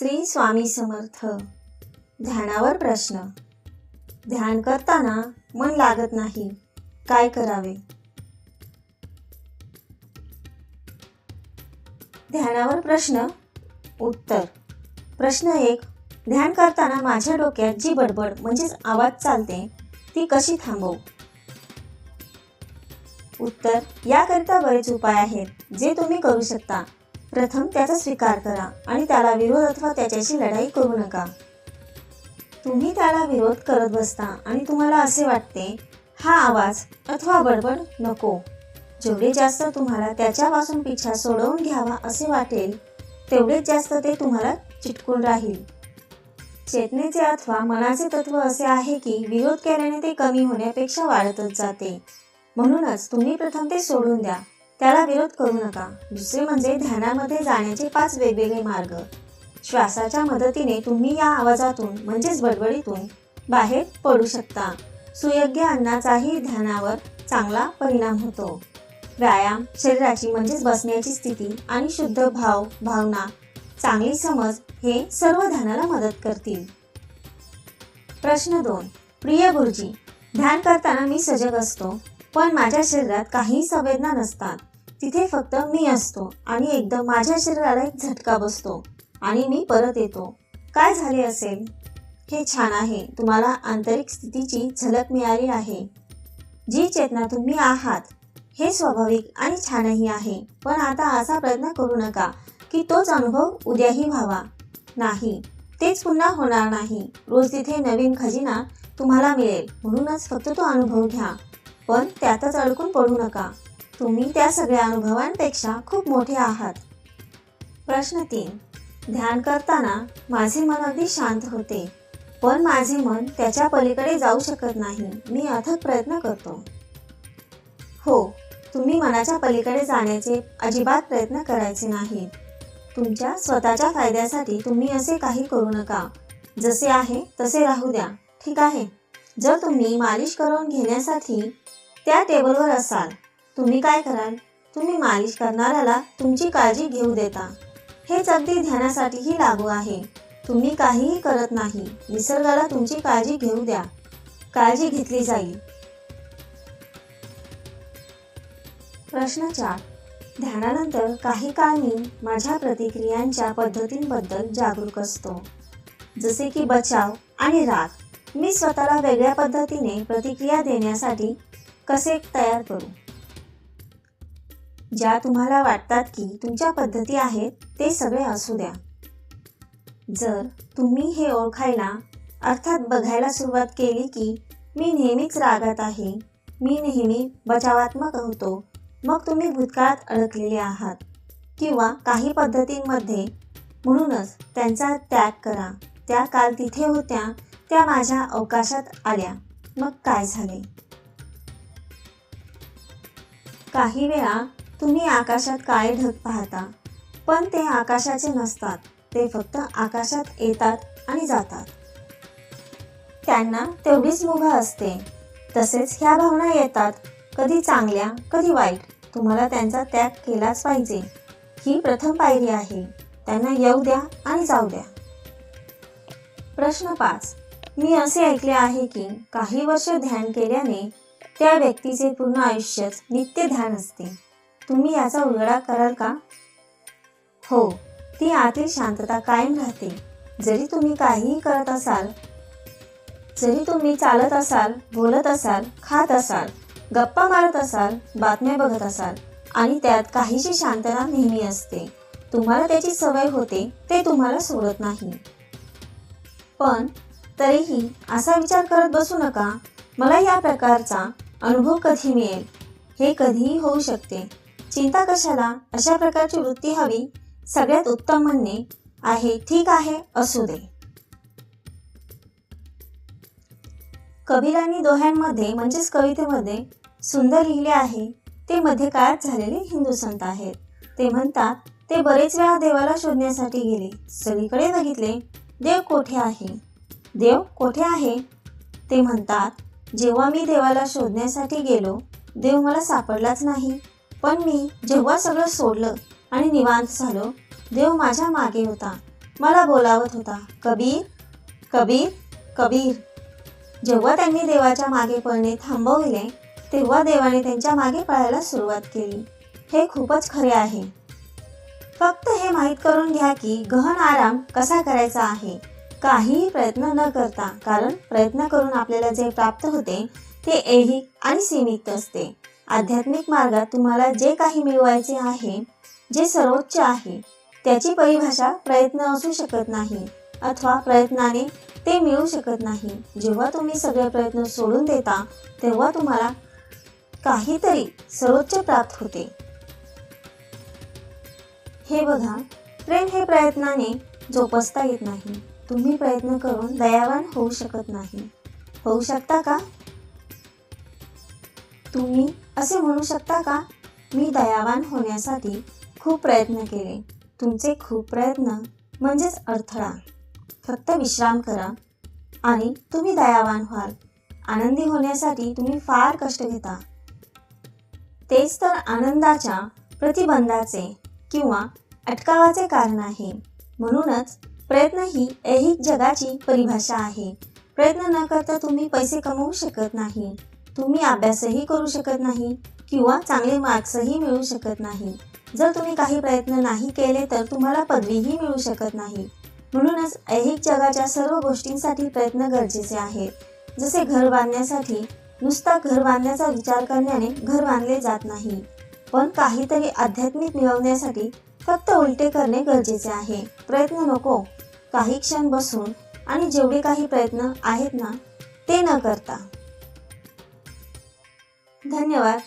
श्री स्वामी समर्थ. ध्यानावर प्रश्न. ध्यान करताना मन लागत नाही. काय करावे? ध्यानावर प्रश्न. उत्तर. प्रश्न एक. ध्यान करताना माझ्या डोक्यात जी बडबड म्हणजेच आवाज चालते ती कशी थांबवू? उत्तर. याकरिता बरेच उपाय आहेत जे तुम्ही करू शकता. प्रथम त्याचा स्वीकार करा आणि त्याला विरोध अथवा त्याच्याशी लढाई करू नका. तुम्ही त्याला विरोध करत बसता आणि तुम्हाला असे वाटते हा आवाज अथवा बडबड नको. जेवढे जास्त तुम्हाला त्याच्यापासून पिछा सोडवून घ्यावा असे वाटेल तेवढेच जास्त ते तुम्हाला चिटकून राहील. चेतनेचे अथवा मनाचे तत्व असे आहे की विरोध केल्याने ते कमी होण्यापेक्षा वाढतच जाते. म्हणूनच तुम्ही प्रथम ते सोडून द्या. त्याला विरोध करू नका. दुसरे म्हणजे ध्यानामध्ये जाण्याचे पाच वेगवेगळे मार्ग. श्वासाच्या मदतीने तुम्ही या आवाजातून म्हणजेच बडबडीतून बाहेर पडू शकता. सुयोग्य अन्नाचाही ध्यानावर चांगला परिणाम होतो. व्यायाम शरीराची म्हणजेच बसण्याची स्थिती आणि शुद्ध भाव भावना चांगली समज हे सर्व ध्यानाला मदत करतील. प्रश्न दोन. प्रिय गुरुजी ध्यान करताना मी सजग असतो पण माझ्या शरीरात काही संवेदना नसतात. तिथे फक्त मी असतो आणि एकदम माझ्या शरीराला एक झटका बसतो आणि मी परत येतो. काय झाले असेल? हे छान आहे. तुम्हाला आंतरिक स्थितीची झलक मिळाली आहे. जी चेतना तुम्ही आहात हे स्वाभाविक आणि छानही आहे. पण आता असा प्रयत्न करू नका की तोच अनुभव उद्याही व्हावा. नाही तेच पुन्हा होणार नाही. रोज तिथे नवीन खजिना तुम्हाला मिळेल. म्हणूनच फक्त तो अनुभव घ्या. पण त्यातच अडकून पडू नका. तुम्ही त्या सगळ्या अनुभवांपेक्षा खूप मोठे आहात. प्रश्न तीन. ध्यान करताना माझे मन अगदी शांत होते. पण माझे मन त्याच्या पलीकडे जाऊ शकत नाही. मी अथक प्रयत्न करतो. हो तुम्ही मनाच्या पलीकडे जाण्याचे अजिबात प्रयत्न करायचे नाहीत तुमच्या स्वतःच्या फायद्यासाठी तुम्ही असे काही करू नका. जसे आहे तसे राहू द्या. ठीक आहे. जर तुम्ही मालिश करून घेण्यासाठी त्या टेबलवर असाल तुम्ही काय कराल? तुम्ही मालिश करणाऱ्याला तुमची काळजी घेऊ देता. हेच अगदी ध्यानासाठीही लागू आहे. तुम्ही काहीही करत नाही. निसर्गाला तुमची काळजी घेऊ द्या. काळजी घेतली जाईल. प्रश्न चार. ध्यानानंतर काही काळ मी माझ्या प्रतिक्रियांच्या पद्धतींबद्दल जागरूक असतो. जसे की बचाव आणि राग. मी स्वतःला वेगळ्या पद्धतीने प्रतिक्रिया देण्यासाठी कसे तयार करू? ज्या तुम्हाला वाटतात की तुमच्या पद्धती आहेत ते सगळे असू द्या. जर तुम्ही हे ओळखायला अर्थात बघायला सुरुवात केली की मी नेहमीच रागात आहे मी नेहमी बचावात्मक होतो मग तुम्ही भूतकाळात अडकलेले आहात किंवा काही पद्धतींमध्ये म्हणूनच त्यांचा त्याग करा. त्या काल तिथे होत्या त्या माझ्या अवकाशात आल्या. मग काय झाले? काही वेळा तुम्ही आकाशात काळे ढग पाहता? पण ते आकाशाचे नसतात. ते फक्त आकाशात येतात आणि जातात. त्यांना तेवढीच मुभा असते. तसेच ह्या भावना येतात. कधी चांगल्या कधी वाईट. तुम्हाला त्यांचा त्याग केलाच पाहिजे. ही प्रथम पायरी आहे. त्यांना येऊ द्या आणि जाऊ द्या. प्रश्न पाच. मी असे ऐकले आहे की काही वर्ष ध्यान केल्याने त्या व्यक्तीचे पूर्ण आयुष्यच नित्य ध्यान असते. तुम्ही याचा उलगडा कराल का? हो ती आतील शांतता कायम राहते. जरी तुम्ही काहीही करत असाल जरी तुम्ही चालत असाल बोलत असाल खात असाल गप्पा मारत असाल बातम्या बघत असाल आणि त्यात काहीशी शांतता नेहमी असते तुम्हाला त्याची सवय होते ते तुम्हाला सोडत नाही. पण तरीही असा विचार करत बसू नका. मला या प्रकारचा अनुभव कधी मिळेल? हे कधीही होऊ शकते. चिंता कशाला? अशा प्रकारची वृत्ती हवी. सगळ्यात उत्तम म्हणणे आहे ठीक आहे असू दे. कबीरांनी दोह्यांमध्ये म्हणजेच कवितेमध्ये सुंदर लिहिले आहे. ते मध्ये काळात झालेले हिंदू संत आहेत. ते म्हणतात ते बरेच वेळा देवाला शोधण्यासाठी गेले. सगळीकडे बघितले. देव कोठे आहे? देव कोठे आहे? ते म्हणतात जेव्हा मी देवाला शोधण्यासाठी गेलो देव मला सापडलाच नाही. पण मी जेव्हा सगळं सोडलं आणि निवांत झालो देव माझ्या मागे होता. मला बोलावत होता कबीर कबीर कबीर. जेव्हा त्यांनी देवाच्या मागे पळणे थांबविले तेव्हा देवाने त्यांच्या मागे पळायला सुरुवात केली. हे खूपच खरे आहे. फक्त हे माहीत करून घ्या की गहन आराम कसा करायचा आहे. काहीही प्रयत्न न करता कारण प्रयत्न करून आपल्याला जे प्राप्त होते ते ऐहिक आणि सीमित असते. आध्यात्मिक मार्गात तुम्हाला जे काही मिळवायचे आहे जे सर्वोच्च आहे त्याची परिभाषा प्रयत्न असू शकत नाही अथवा प्रयत्नाने ते मिळू शकत नाही. जेव्हा तुम्ही सगळे प्रयत्न सोडून देता तेव्हा तुम्हाला काहीतरी सर्वोच्च प्राप्त होते. हे बघा प्रेम हे प्रयत्नाने जोपासता येत नाही. तुम्ही प्रयत्न करून दयावान होऊ शकत नाही. होऊ शकता का? तुम्ही असे म्हणू शकता का? मी दयावान होण्यासाठी खूप प्रयत्न केले. तुमचे खूप प्रयत्न म्हणजेच अडथळा. फक्त विश्राम करा. आणि तुम्ही दयावान व्हाल. आनंदी होण्यासाठी तुम्ही फार कष्ट घेता. तेच तर आनंदाच्या प्रतिबंधाचे किंवा अटकावाचे कारण आहे. म्हणूनच प्रयत्न ही ऐहिक जगाची परिभाषा आहे. प्रयत्न न करता तुम्ही पैसे कमवू शकत नाही. तुम्ही अभ्यासही करू शकत नाही किंवा चांगले मार्क्सही मिळू शकत नाही. जर तुम्ही काही प्रयत्न नाही केले तर तुम्हाला पदवीही मिळू शकत नाही. म्हणूनच ऐहिक जगाच्या सर्व गोष्टींसाठी प्रयत्न गरजेचे आहेत. जसे घर बांधण्यासाठी नुसता घर बांधण्याचा विचार करण्याने घर बांधले जात नाही. पण काहीतरी आध्यात्मिक मिळवण्यासाठी फक्त उलटे करणे गरजेचे आहे. प्रयत्न नको. काही क्षण बसून आणि जेवढे काही प्रयत्न आहेत ना ते न करता. धन्यवाद.